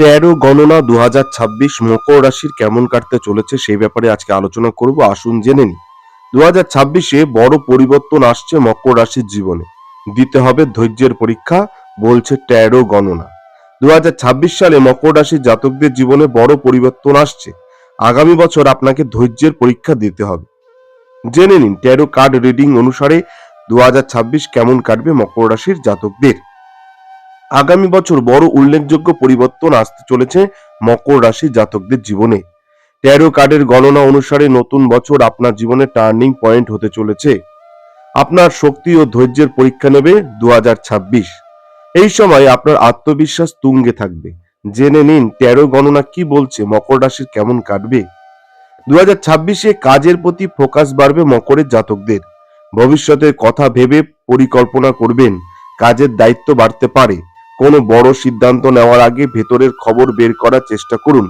তেরো গণনা দু হাজার ছাব্বিশ মকর রাশির কেমন কাটতে চলেছে সেই ব্যাপারে আজকে আলোচনা করব। আসুন জেনে নিই। দু হাজার ছাব্বিশে বড় পরিবর্তন আসছে মকর রাশির জীবনে। দিতে হবে ধৈর্যের পরীক্ষা, বলছে তেরো গণনা। দু হাজার ছাব্বিশ সালে মকর রাশির জাতকদের জীবনে বড় পরিবর্তন আসছে। আগামী বছর আপনাকে ধৈর্যের পরীক্ষা দিতে হবে। জেনে নিন, তেরো কার্ড রিডিং অনুসারে দু হাজার ছাব্বিশ কেমন কাটবে মকর রাশির জাতকদের? আগামী বছর বড় উল্লেখযোগ্য পরিবর্তন আসতে চলেছে মকর রাশি জাতকদের জীবনে। ট্যারো কার্ডের গণনা অনুসারে নতুন বছর আপনার জীবনে টার্নিং পয়েন্ট হতে চলেছে। আপনার শক্তি ও ধৈর্যের পরীক্ষা নেবে দু হাজার ছাব্বিশ। এই সময় আপনার আত্মবিশ্বাস তুঙ্গে থাকবে। জেনে নিন ট্যারো গণনা কি বলছে, মকর রাশির কেমন কাটবে? দু হাজার ছাব্বিশে কাজের প্রতি ফোকাস বাড়বে মকরের জাতকদের। ভবিষ্যতের কথা ভেবে পরিকল্পনা করবেন। কাজের দায়িত্ব বাড়তে পারে। কোনো বড় সিদ্ধান্ত নেওয়ার আগে ভেতরের খবর বের করার চেষ্টা করুন।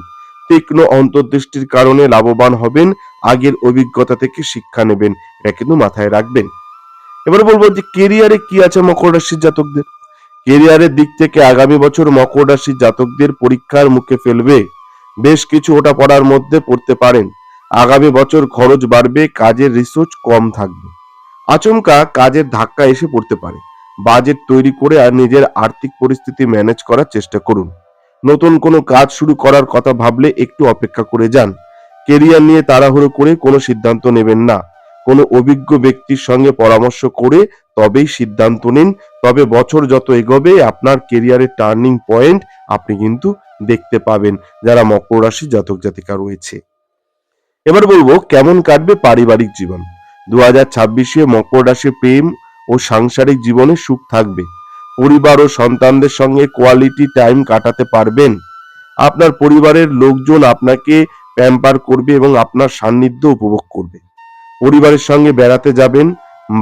তীক্ষ্ণ অন্তর্দৃষ্টির কারণে লাভবান হবেন, আগের অভিজ্ঞতা থেকে শিক্ষা নেবেন, এটা কিন্তু মাথায় রাখবেন। এবার বলব যে কেরিয়ারে কি আছে মকর রাশির জাতকদের? কেরিয়ারের দিক থেকে আগামী বছর মকর রাশির জাতকদের পরীক্ষার মুখে ফেলবে। বেশ কিছু ওটা পড়ার মধ্যে পড়তে পারেন। আগামী বছর খরচ বাড়বে, কাজের রিসোর্স কম থাকবে। আচমকা কাজের ধাক্কা এসে পড়তে পারে। বাজেট তৈরি করে আর নিজের আর্থিক পরিস্থিতি ম্যানেজ করার চেষ্টা করুন। নতুন কোনো কাজ শুরু করার কথা ভাবলে একটু অপেক্ষা করে যান। কেরিয়ার নিয়ে তাড়াহুড়ো করে কোনো সিদ্ধান্ত নেবেন না। কোনো অভিজ্ঞ ব্যক্তির সঙ্গে পরামর্শ করে তবেই সিদ্ধান্ত নিন। তবে বছর যত এগোবে, আপনার কেরিয়ারের টার্নিং পয়েন্ট আপনি কিন্তু দেখতে পাবেন, যারা মকর রাশি জাতক জাতিকা রয়েছে। এবার বলব, কেমন কাটবে পারিবারিক জীবন? দু হাজার ছাব্বিশে মকর রাশি প্রেম ও সাংসারিক জীবনে সুখ থাকবে। পরিবার ও সন্তানদের সঙ্গে কোয়ালিটি টাইম কাটাতে পারবেন। আপনার পরিবারের লোকজন আপনাকে প্যাম্পার করবে এবং আপনার সান্নিধ্য উপভোগ করবে। পরিবারের সঙ্গে বেড়াতে যাবেন।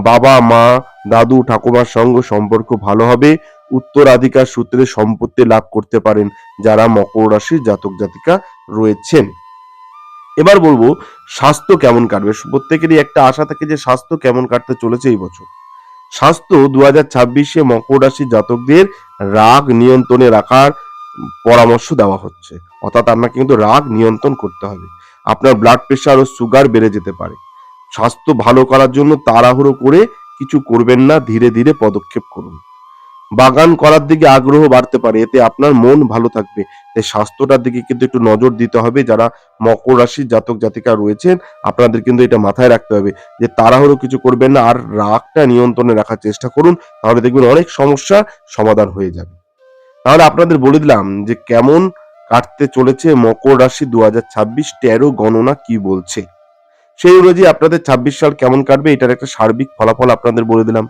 বাবা, মা, দাদু, ঠাকুমার সঙ্গে সম্পর্ক ভালো হবে। উত্তরাধিকার সূত্রে সম্পত্তি লাভ করতে পারেন যারা মকর রাশির জাতক জাতিকা রয়েছেন। এবার বলব, স্বাস্থ্য কেমন কাটবে? প্রত্যেকেরই একটা আশা থাকে যে স্বাস্থ্য কেমন কাটতে চলেছে এই বছর। স্বাস্থ্য দু হাজার ছাব্বিশে মকর রাশি জাতকদের রাগ নিয়ন্ত্রণে রাখার পরামর্শ দেওয়া হচ্ছে। অর্থাৎ আপনাকে কিন্তু রাগ নিয়ন্ত্রণ করতে হবে। আপনার ব্লাড প্রেশার ও সুগার বেড়ে যেতে পারে। স্বাস্থ্য ভালো করার জন্য তাড়াহুড়ো করে কিছু করবেন না, ধীরে ধীরে পদক্ষেপ করুন। বাগান করার দিকে আগ্রহ বাড়তে পারে, এতে আপনার মন ভালো থাকবে। তাই স্বাস্থ্যটার দিকে কিন্তু একটু নজর দিতে হবে। যারা মকর রাশির জাতক জাতিকা রয়েছেন, আপনাদের কিন্তু এটা মাথায় রাখতে হবে যে তাড়াহুড়ো কিছু করবেন না, আর রাগটা নিয়ন্ত্রণে রাখার চেষ্টা করুন, তাহলে দেখবেন অনেক সমস্যা সমাধান হয়ে যাবে। তাহলে আপনাদের বলে দিলাম যে কেমন কাটতে চলেছে মকর রাশি দু হাজার ছাব্বিশ তেরো গণনা কি বলছে? সেই অনুযায়ী আপনাদের ছাব্বিশ সাল কেমন কাটবে, এটার একটা সার্বিক ফলাফল আপনাদের বলে দিলাম।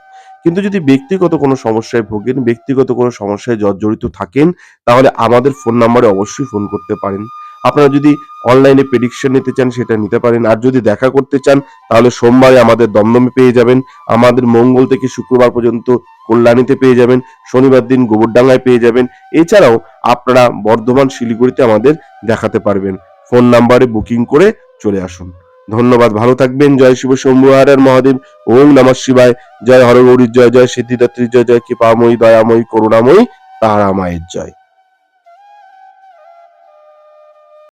কিন্তু যদি ব্যক্তিগত কোনো সমস্যায় ভোগেন, ব্যক্তিগত কোনো সমস্যায় জর্জরিত থাকেন, তাহলে আমাদের ফোন নাম্বারে অবশ্যই ফোন করতে পারেন। আপনারা যদি অনলাইনে প্রেডিকশন নিতে চান, সেটা নিতে পারেন। আর যদি দেখা করতে চান, তাহলে সোমবারে আমাদের দমদমে পেয়ে যাবেন। আমাদের মঙ্গল থেকে শুক্রবার পর্যন্ত কল্যাণীতে পেয়ে যাবেন। শনিবার দিন গোবরডাঙ্গায় পেয়ে যাবেন। এছাড়াও আপনারা বর্ধমান শিলিগুড়িতে আমাদের দেখাতে পারবেন। ফোন নাম্বারে বুকিং করে চলে আসুন। ধন্যবাদ, ভালো থাকবেন, জয় শিব শম্ভু মহাদেব, ওম নম শিবায়, জয় হরগৌরীর জয় জয় সিদ্ধিদাত্রীর জয় জয় কৃপাময়ী, দয়াময়ী, করুণাময়ী তারা মায়ের জয়।